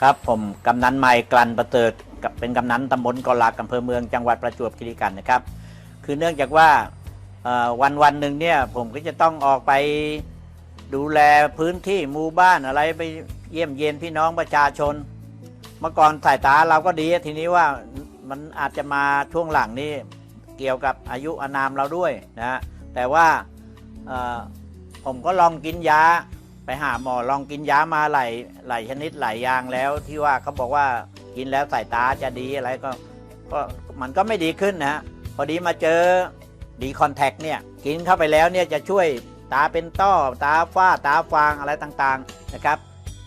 ครับผมกำนันใหม่กลั่นประเสริฐกับเป็นกำนันตำบลกอลากอำเภอเมืองจังหวัดประจวบคีรีขันธ์นะครับ คือเนื่องจากว่าวันวันหนึ่งเนี่ยผมก็จะต้องออกไปดูแลพื้นที่หมู่บ้านอะไรไปเยี่ยมเยียนพี่น้องประชาชน เมื่อก่อนสายตาเราก็ดีทีนี้ว่ามันอาจจะมาช่วงหลังนี้เกี่ยวกับอายุอานามเราด้วยนะแต่ว่าผมก็ลองกินยา ไปหาหมอลองกินยามาหลายหลายชนิดหลายอย่างแล้วที่ว่าเขาบอกว่ากินแล้วสายตาจะดีอะไรก็ก็มันก็ไม่ดีขึ้นนะพอดีมาเจอดีคอนแทคเนี่ยกินเข้าไปแล้วเนี่ยจะช่วยตาเป็นต้อตาฝ้าตาฟางอะไรต่างๆนะครับ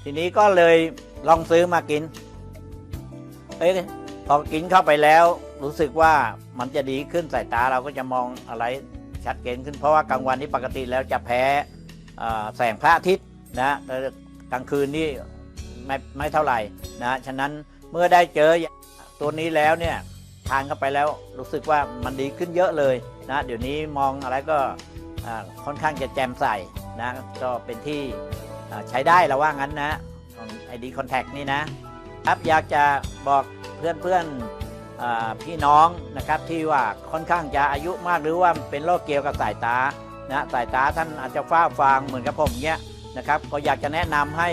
ทีนี้ก็เลยลองซื้อมากินเอ้ยพอกินเข้าไปแล้ว รู้สึกว่ามันจะดีขึ้นสายตาเราก็จะมองอะไรชัดเจนขึ้นเพราะว่ากลางวันนี้ปกติแล้วจะแพ้แสงพระอาทิตย์ นะแต่กลางคืนนี่ไม่ไม่เท่าไหร่นะฉะนั้นเมื่อได้เจอตัวนี้แล้วเนี่ยทานเข้าไปแล้วรู้สึกว่ามันดีขึ้นเยอะเลยนะเดี๋ยวนี้มองอะไรก็ค่อนข้างจะแจ่มใสนะก็เป็นที่ใช้ได้แล้วว่างั้นนะของไอดีคอนแทคนี่นะครับอยากจะบอกเพื่อนเพื่อนๆพี่น้องนะครับที่ว่าค่อนข้างจะอายุมากหรือว่าเป็นโรคเกี่ยวกับสายตานะสายตาท่านอาจจะฟ้าฟางเหมือนกับผมเนี้ย นะครับ ก็อยากจะแนะนำให้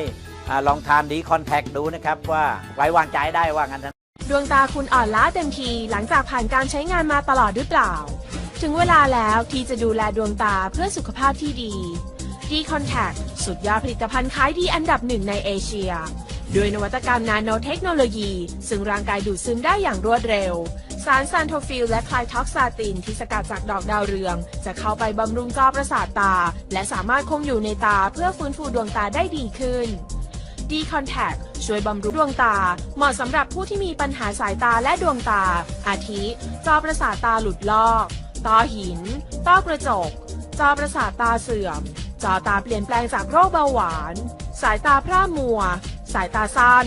อาลองทานดีคอนแทคดูนะครับ ว่าไว้วางใจได้ว่างั้นนะดวงตาคุณอ่อนล้าเต็มทีหลังจากผ่านการใช้งานมาตลอดหรือเปล่า ถึงเวลาแล้วที่จะดูแลดวงตาเพื่อสุขภาพที่ดี d c o n t a c t สุดยอดผลิตภัณฑ์ขายดีอันดับหนึ่งในเอเชีย ด้วยนวัตกรรมนาโนเทคโนโลยี ซึ่งร่างกายดูดซึมได้อย่างรวดเร็ว สารซานโทฟิลและคลายท็อกซาตินที่สกัดจากดอกดาวเรือง จะเข้าไปบำรุงจอประสาทตา และสามารถคงอยู่ในตาเพื่อฟื้นฟูดวงตาได้ดีขึ้น D Contact ช่วยบำรุงดวงตา เหมาะสำหรับผู้ที่มีปัญหาสายตาและดวงตา อาทิ จอประสาทตาหลุดลอกต้อหิน ต้อกระจก จอประสาทตาเสื่อม จอตาเปลี่ยนแปลงจากโรคเบาหวาน สายตาพร่ามัว สายตาสั้น